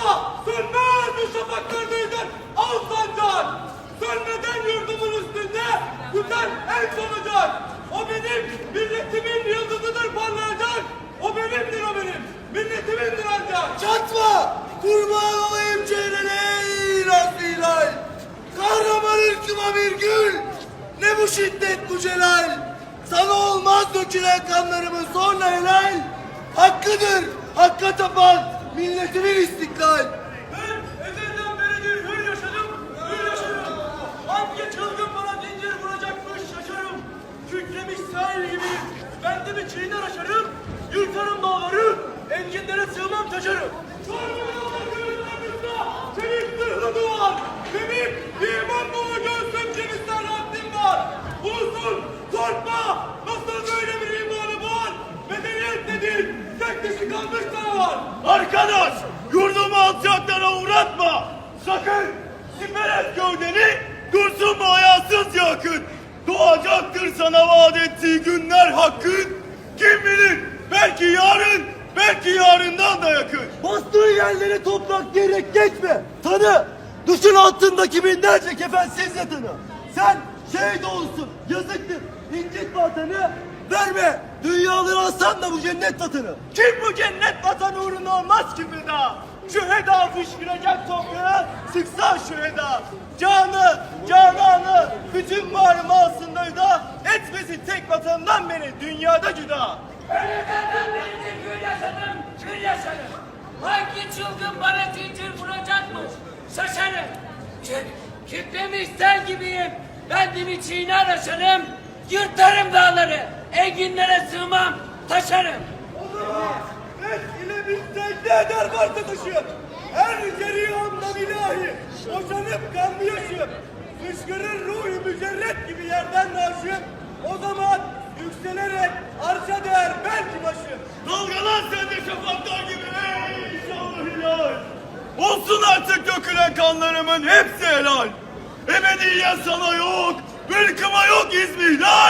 Çatma! Sönmez bu şafaklarda yüzer al sancak! Sönmeden yurdumun üstünde tüter en sonacak! O benim milletimin yıldızıdır parlayacak! O benimdir o benim! Milletimindir ancak! Çatma! Kurban olayım çevrene ey Rasilay! Kahraman ırkıma bir gül! Ne bu şiddet bu celal! Sana olmaz dökülen kanlarımın sonra helal! Hakkıdır, hakka tapan milletimin istiklal! Ben ezelden beridir hür yaşadım, hür yaşarım. Hangi çılgın bana zincir vuracakmış şaşarım. Kükremiş sahil gibiyim. Ben de bir çiğner aşarım. Yırtarım dağları, enginlere sığmam taşarım. Çorbalar tek dişi kalmış var. Arkadaş, yurdumu alçaklara uğratma. Sakın siper et gövdeni, dursun mu hayasız yakın. Doğacaktır sana vaat ettiği günler hakkın. Kim bilir, belki yarın, belki yarından da yakın. Bastığı yerlere toprak diyerek geçme. Tanı. Duşun altındaki binlerce kefensiz yatını. Sen şehit olsun. Yazıktır. İncit vatanı. Verme. Dünyaları alsan da bu cennet tatını. Kim bu cennet vatan uğruna olmaz ki feda? Şu heda fışkıracak toprağa, sıksa şu heda. Canı, cananı, bütün varımı alsın da etmesin tek vatandan beni dünyada cüda. Ölümlerden beridir gül yaşadım, gül yaşarım. Hangi çılgın bana zincir vuracakmış? Şaşarım. Çünkü kütlemiş sel gibiyim. Ben de bir çiğner aşarım. Yırtarım dağları. Enginlere sığmam, taşarım. İle bilsek ne eder varsa taşıyor. Her ceriyanda bilahi. Boşanıp kanlı yaşım. Fışkırır ruhu mücerret gibi yerden naşım. O zaman yükselerek arşa değer belki başım. Dalgalan sen de şafaklar gibi ey şanlı hilal. Olsun artık dökülen kanlarımın hepsi helal. Ebediyen sana yok, ırkıma yok izmihlal.